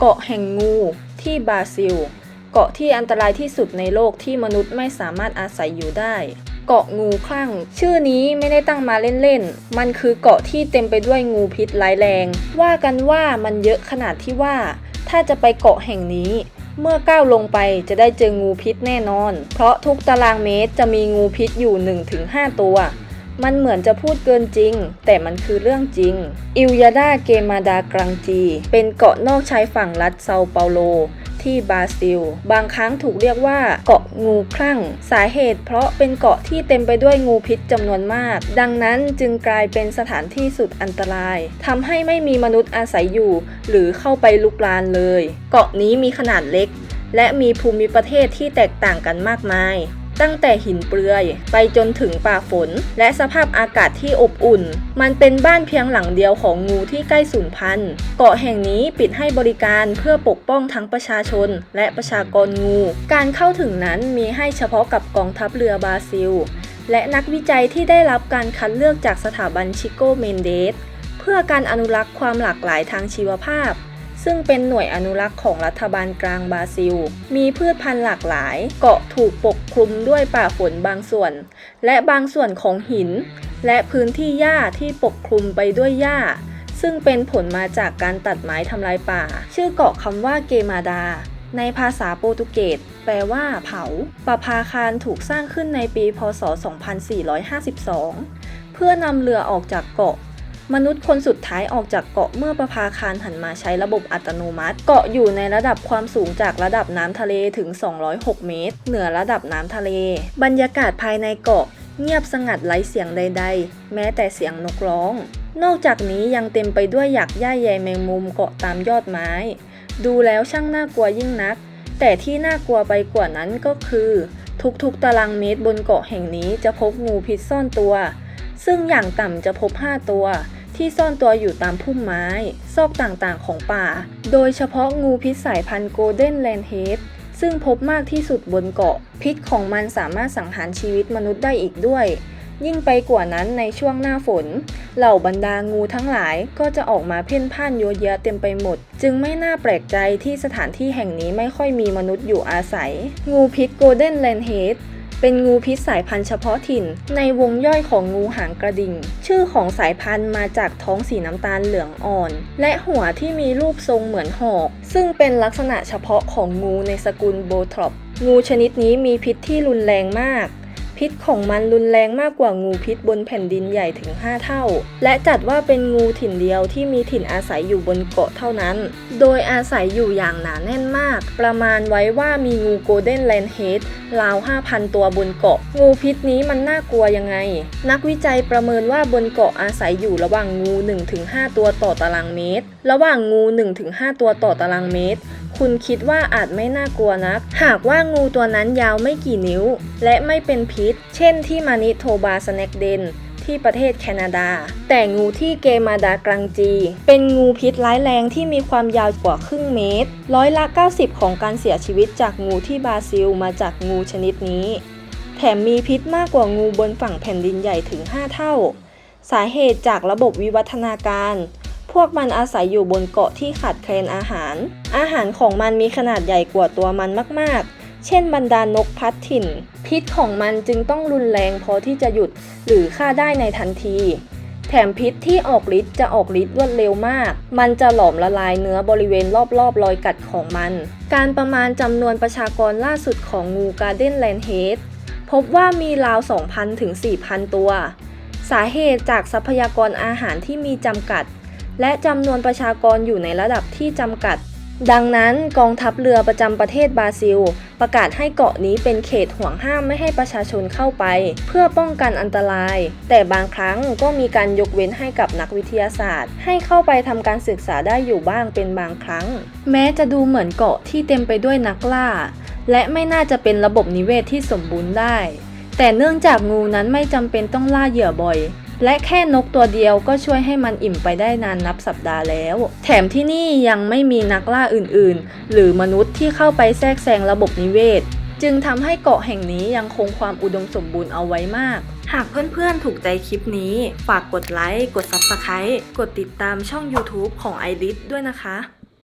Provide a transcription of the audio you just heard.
เกาะแห่งงูที่บราซิล เกาะที่อันตรายที่สุดในโลกที่มนุษย์ไม่สามารถอาศัยอยู่ได้ เกาะงูคลั่ง ชื่อนี้ไม่ได้ตั้งมาเล่นๆ มันคือเกาะที่เต็มไปด้วยงูพิษร้ายแรง ว่ากันว่ามันเยอะขนาดที่ว่า ถ้าจะไปเกาะแห่งนี้ เมื่อก้าวลงไปจะได้เจองูพิษแน่นอน เพราะทุกตารางเมตรจะมีงูพิษอยู่ 1-5 ตัว มันเหมือนจะพูดเกินจริง แต่มันคือเรื่องจริง อิลยาดาเกมาดากรังจี เป็นเกาะนอกชายฝั่งรัฐเซาเปาโลที่บราซิล บางครั้งถูกเรียกว่าเกาะงูคลั่ง สาเหตุเพราะเป็นเกาะที่เต็มไปด้วยงูพิษจำนวนมาก ดังนั้นจึงกลายเป็นสถานที่สุดอันตรายทำให้ไม่มีมนุษย์อาศัยอยู่ หรือเข้าไปลุกลานเลย เกาะนี้มีขนาดเล็ก และมีภูมิประเทศที่แตกต่างกันมากมาย ตั้งแต่หินเปลือย ไปจนถึงป่าฝน และสภาพอากาศที่อบอุ่น มันเป็นบ้านเพียงหลังเดียวของงูที่ใกล้สูญพันธุ์ เกาะแห่งนี้ปิดให้บริการเพื่อปกป้องทั้งประชาชน และประชากรงู การเข้าถึงนั้นมีให้เฉพาะกับกองทัพเรือบราซิล และนักวิจัยที่ได้รับการคัดเลือกจากสถาบันชิโกเมนเดส เพื่อการอนุรักษ์ความหลากหลายทางชีวภาพ ซึ่งเป็นหน่วยอนุรักษ์ของรัฐบาลกลางบราซิล มีพืชพันธุ์หลากหลาย เกาะถูกปกคลุมด้วยป่าฝนบางส่วน และบางส่วนของหิน และพื้นที่หญ้าที่ปกคลุมไปด้วยหญ้า ซึ่งเป็นผลมาจากการตัดไม้ทำลายป่า ชื่อเกาะคำว่าเกมาดา ในภาษาโปรตุเกสแปลว่าเผาปะพาคารถูกสร้างขึ้นในปี พศ 2452 เพื่อนำเรือออกจากเกาะ มนุษย์คนสุดท้ายออกจากเกาะเมื่อประภาคารหันมาใช้ระบบอัตโนมัติ เกาะอยู่ในระดับความสูงจากระดับน้ำทะเลถึง 206 เมตร เหนือระดับน้ำทะเล บรรยากาศภายในเกาะเงียบสงัดไร้เสียงใด ๆ แม้แต่เสียงนกร้อง นอกจากนี้ยังเต็มไปด้วยหยักหญ้าใยแมงมุมเกาะตามยอดไม้ ดูแล้วช่างน่ากลัวยิ่งนัก แต่ที่น่ากลัวไปกว่านั้นก็คือ ทุกๆตารางเมตรบนเกาะแห่งนี้จะพบงูพิษซ่อนตัว ซึ่งอย่างต่ำจะพบ 5 ตัว ที่ซ่อนตัวอยู่ตามพุ่มไม้ ซอกต่างๆของป่า โดยเฉพาะงูพิษสายพันธุ์โกลเด้นแลนเฮดซึ่งพบมากที่สุดบนเกาะ พิษของมันสามารถสังหารชีวิตมนุษย์ได้อีกด้วย ยิ่งไปกว่านั้นในช่วงหน้าฝน เหล่าบรรดางูทั้งหลายก็จะออกมาเพ่นพ่านโยเยะเต็มไปหมด จึงไม่น่าแปลกใจที่สถานที่แห่งนี้ไม่ค่อยมีมนุษย์อยู่อาศัย งูพิษโกลเด้นแลนเฮด เป็นงูพิษสายพันธุ์เฉพาะถิ่น ในวงย่อยของงูหางกระดิ่ง ชื่อของสายพันธุ์มาจากท้องสีน้ำตาลเหลืองอ่อน และหัวที่มีรูปทรงเหมือนหอก ซึ่งเป็นลักษณะเฉพาะของงูในสกุลโบทรอปงูชนิดนี้มีพิษที่รุนแรงมาก พิษของมันรุนแรงมากกว่างูพิษบนแผ่นดินใหญ่ถึง 5 เท่า และจัดว่าเป็นงูถิ่นเดียวที่มีถิ่นอาศัยอยู่บนเกาะเท่านั้น โดยอาศัยอยู่อย่างหนาแน่นมาก ประมาณไว้ว่ามีงูโกลเด้นแลนเฮดราว 5,000 ตัวบนเกาะ งูพิษนี้มันน่ากลัวยังไง นักวิจัยประเมินว่าบนเกาะอาศัยอยู่ระหว่างงู 1-5 ตัวต่อตารางเมตร ระหว่างงู 1-5 ตัวต่อตารางเมตร คุณคิดว่าอาจไม่น่ากลัวนัก หากว่างูตัวนั้นยาวไม่กี่นิ้ว และไม่เป็นพิษ เช่นที่มานิโทบาสแนกเดนที่ประเทศแคนาดา แต่งูที่เกมาดากรังจี เป็นงูพิษร้ายแรงที่มีความยาวกว่าครึ่งเมตร ร้อยละ 90 ของการเสียชีวิตจากงูที่บราซิลมาจากงูชนิดนี้ แถมมีพิษมากกว่างูบนฝั่งแผ่นดินใหญ่ถึง 5 เท่า สาเหตุจากระบบวิวัฒนาการ วกมันอาศัยอยู่บนเกาะที่ขาดแคลนอาหาร อาหารของมันมีขนาดใหญ่กว่าตัวมันมากๆ เช่นบรรดานกพัดถิ่น พิษของมันจึงต้องรุนแรงพอที่จะหยุดหรือฆ่าได้ในทันที แถมพิษที่ออกฤทธิ์จะออกฤทธิ์รวดเร็วมาก มันจะหลอมละลายเนื้อบริเวณรอบๆรอยกัดของมัน การประมาณจำนวนประชากรล่าสุดของงูการ์เด้นแลนเฮดพบว่ามีราว 2,000 ถึง 4,000 ตัว สาเหตุจากทรัพยากรอาหารที่มีจำกัด และจำนวนประชากรอยู่ในระดับที่จำกัด ดังนั้นกองทัพเรือประจำประเทศบราซิล ประกาศให้เกาะนี้เป็นเขตห่วงห้ามไม่ให้ประชาชนเข้าไป เพื่อป้องกันอันตราย แต่บางครั้งก็มีการยกเว้นให้กับนักวิทยาศาสตร์ ให้เข้าไปทำการศึกษาได้อยู่บ้างเป็นบางครั้ง แม้จะดูเหมือนเกาะที่เต็มไปด้วยนักล่า และไม่น่าจะเป็นระบบนิเวศที่สมบูรณ์ได้ แต่เนื่องจากงูนั้นไม่จำเป็นต้องล่าเหยื่อบ่อย และแค่นกตัวเดียวก็ช่วยให้มันอิ่มไปได้นานนับสัปดาห์แล้ว แถมที่นี่ยังไม่มีนักล่าอื่นๆ หรือมนุษย์ที่เข้าไปแทรกแซงระบบนิเวศ จึงทำให้เกาะแห่งนี้ยังคงความอุดมสมบูรณ์เอาไว้มากหากเพื่อนๆ ถูกใจคลิปนี้ ฝากกดไลค์ กด Subscribe กดติดตามช่อง YouTube ของ i r i s ด้วยนะคะ